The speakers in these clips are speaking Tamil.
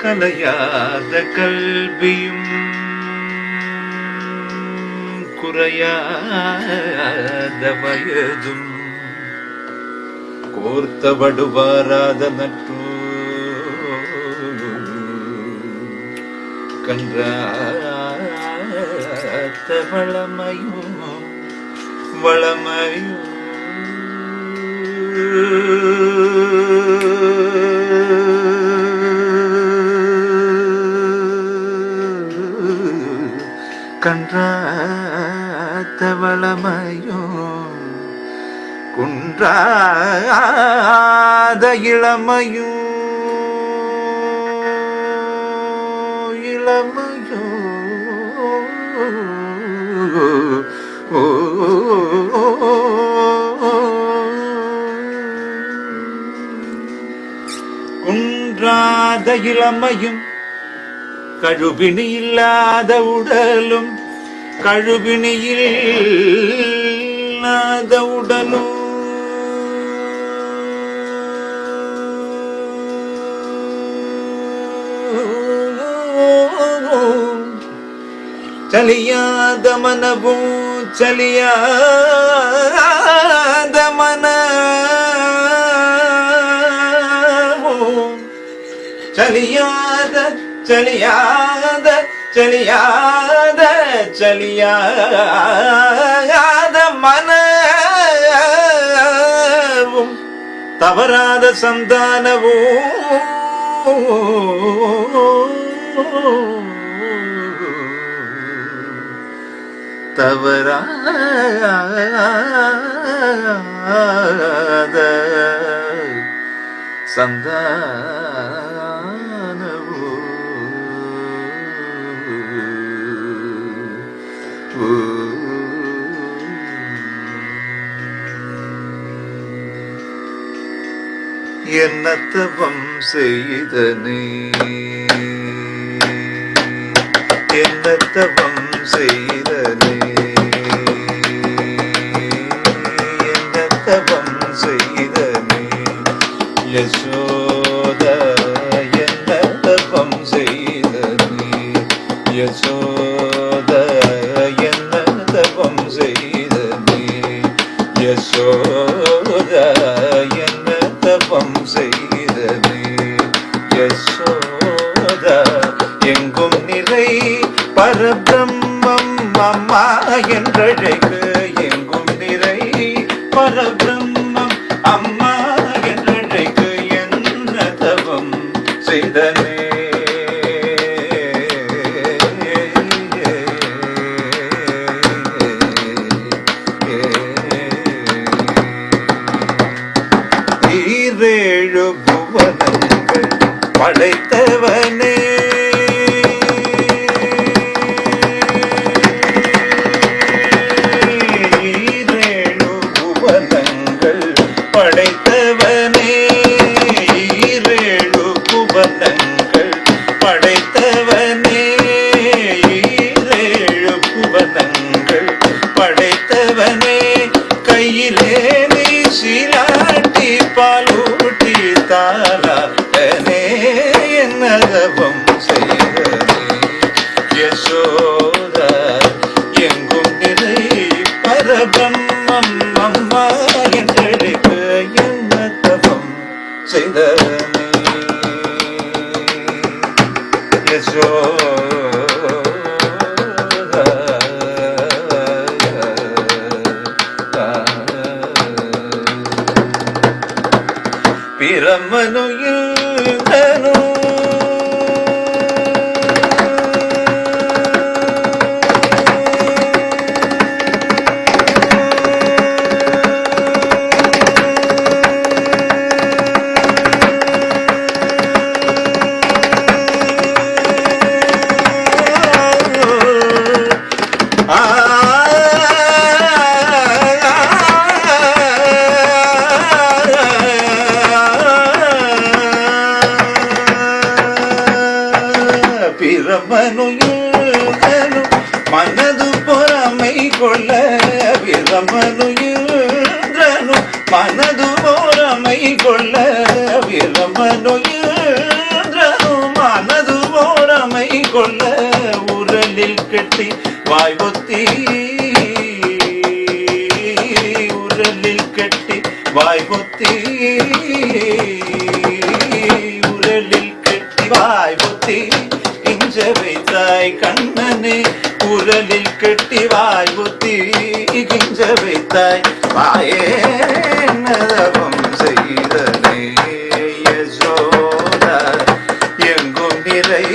கலையாத கல்வியும் குறையாத வயதும் கோர்த்தபடு நட்பு நற்றோ கன்றாத்த வளமையும் வளமையும் காத்த வளமையும் குன்றாத இளமையும் குன்றாத இளமையும் கழுபிணி இல்லாத உடலும் கழுவினியில் நாத உடலும் சலியாத மனவும் சலியாத மனவும். சலியாத சலியாத சலியாத ചലിയാത മനവും തവരാത സന്താനവും തവരാത സന്താന என்ன தவம் செய்தனே என்ன தவம் செய்தனே என்ன தவம் செய்தனே யசோத என்ன தவம் செய்தனே யசோத என்ன தவம் செய்தனே யசோத என்னத்தவம் செய்தது. யசோத எங்கும் நிறை பரபிரம்மம் அம்மா என்ற படைத்தவனே. ஈரேழு புவனங்கள் படைத்தவனே. ஈரேழு புவனங்கள் செய்தனே பிரமனுயிர்ந்தனு பிரமனுயிலும் மனது பொறாமை கொள்ள பிரமனுயிலும் மனது பொறாமை கொள்ள பிரமனுயிலும் மனது பொறாமை கொள்ள உரலில் கட்டி வாய் ஒத்தி உரலில் கட்டி வாய் ஒத்தி வைத்தாய் கண்ணனே உரலில் கெட்டி வாய் புத்தி கிஞ்ச வைத்தாய். வாயே நதவம் செய்தனே யசோதா. எங்கும் நிறை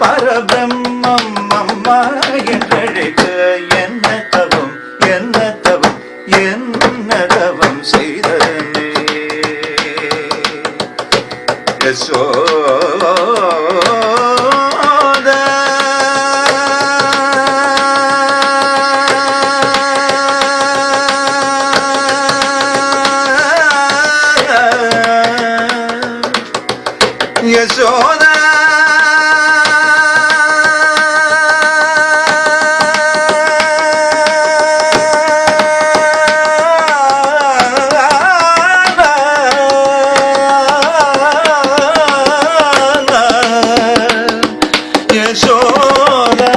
பரபிரம்மம் அம்மா என்ற யசோதா யசோதா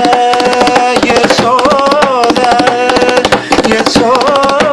யசோதா யசோதா